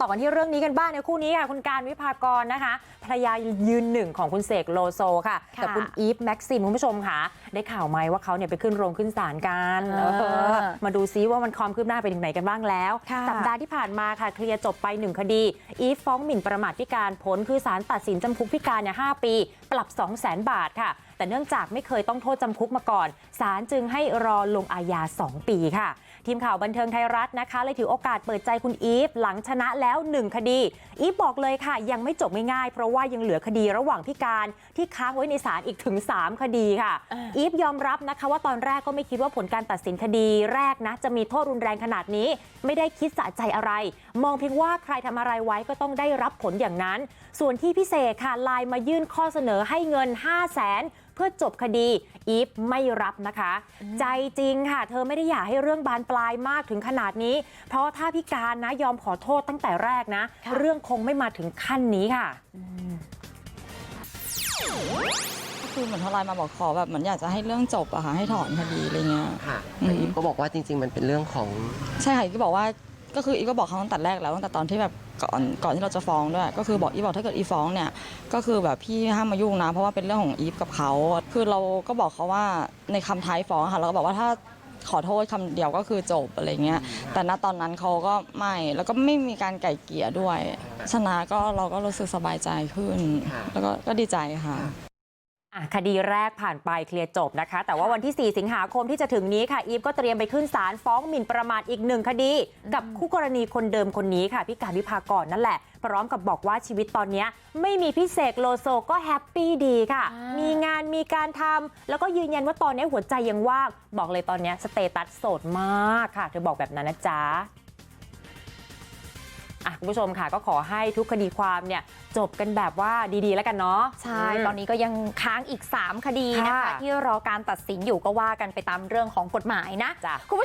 ต่อกันที่เรื่องนี้กันบ้างในคู่นี้ค่ะคุณการวิภากรนะคะภรรยายืนหนึ่งของคุณเสกโลโซค่ะค่ะกับคุณอีฟแม็กซิมคุณผู้ชมค่ะ ได้ข่าวไหมว่าเขาเนี่ยไปขึ้นโรงขึ้นศาลกันอ่าเออมาดูซิว่ามันความคืบหน้าไปถึงไหนกันบ้างแล้วค่ะสัปดาห์ที่ผ่านมาค่ะเคลียร์จบไปหนึ่งคดี อีฟฟ้องหมิ่นประมาทพิการผลคือศาลตัดสินจำคุกพิการเนี่ยหปี ปรับ 2 0 0 0 0 0บาทค่ะ แต่เนื่องจากไม่เคยต้องโทษจำคุกมาก่อนศาลจึงให้รอลงอาญา2 ปีค่ะ ทีมข่าวบันเทิงไทยรัฐนะคะเลยถือโอกาสเปิดใจคุณอีฟหลังชนะแล้ว1คดี อีฟบอกเลยค่ะ ยังไม่จบไม่ง่ายเพราะว่ายังเหลือคดีระหว่างพิการที่ค้างไว้ในศาลอีกถึง 3 คดีค่ะอ่าอีฟยอมรับนะคะว่าตอนแรกก็ไม่คิดว่าผลการตัดสินคดีแรกนะ จะมีโทษรุนแรงขนาดนี้ ไม่ได้คิดสะใจอะไร มองเพียงว่าใครทำอะไรไว้ก็ต้องได้รับผลอย่างนั้น ส่วนที่พิเศษค่ะไลน์มายื่นข้อเสนอให้เงิน 5 0 0แสน เพื่อจบคดีอีฟไม่รับนะคะ ใจจริงค่ะ เธอไม่ได้อยากให้เรื่องบานปลายมากถึงขนาดนี้ เพราะถ้าพิการนะยอมขอโทษตั้งแต่แรกนะค่ะเรื่องคงไม่มาถึงขั้นนี้ค่ะก็คือเหมือนทลายมาบอกขอแบบเหมือนอยากจะให้เรื่องจบอะค่ะให้ถอนคดีอะไรเงี้ยค่ะอืมแต่อีฟก็บอกว่าจริง ๆ มันเป็นเรื่องของ ใช่ค่ะอีฟก็บอกว่า ก็คืออีฟก็บอกเขาตั้งแต่แรกแล้วตั้งแต่ตอนที่แบบก่อนก่อนที่เราจะฟ้องด้วย ก็คือบอกอีฟบอกถ้าเกิดอีฟฟ้องเนี่ยก็คือแบบพี่ห้ามมายุ่งนะ เพราะว่าเป็นเรื่องของอีฟกับเขาคือเราก็บอกเขาว่าในคำท้ายฟ้องค่ะเราก็บอกว่าถ้าขอโทษคำเดียวก็คือจบอะไรเงี้ยแต่ณตอนนั้นเขาก็ไม่แล้วก็ไม่มีการไก่เกลี่ยด้วยชนะก็เราก็รู้สึกสบายใจขึ้น แล้วก็ก็ดีใจค่ะ คดีแรกผ่านไปเคลียร์จบนะคะ แต่ว่าวันที่ 4 สิงหาคมที่จะถึงนี้ค่ะ อีฟก็เตรียมไปขึ้นศาลฟ้องหมิ่นประมาทอีกหนึ่งคดี กับคู่กรณีคนเดิมคนนี้ค่ะ พี่การวิภากรนั่นแหละ พร้อมกับบอกว่าชีวิตตอนเนี้ยไม่มีพี่เสกโลโซก็แฮปปี้ดีค่ะอ่ามีมีงานมีการทำแล้วก็ยืนยันว่าตอนนี้หัวใจยังว่างบอกเลยตอนเนี้ยสเตตัสโสดมากค่ะ เธอบอกแบบนั้นนะจ๊ะอะ คุณผู้ชมค่ะก็ขอให้ทุกคดีความเนี่ยจบกันแบบว่าดีๆแล้วกันเนาะ ใช่มตอนนี้ก็ยังค้างอีก 3 คดีนะคะค่ะที่รอการตัดสินอยู่ก็ว่ากันไปตามเรื่องของกฎหมายนะจ้ะคุณผู้ชม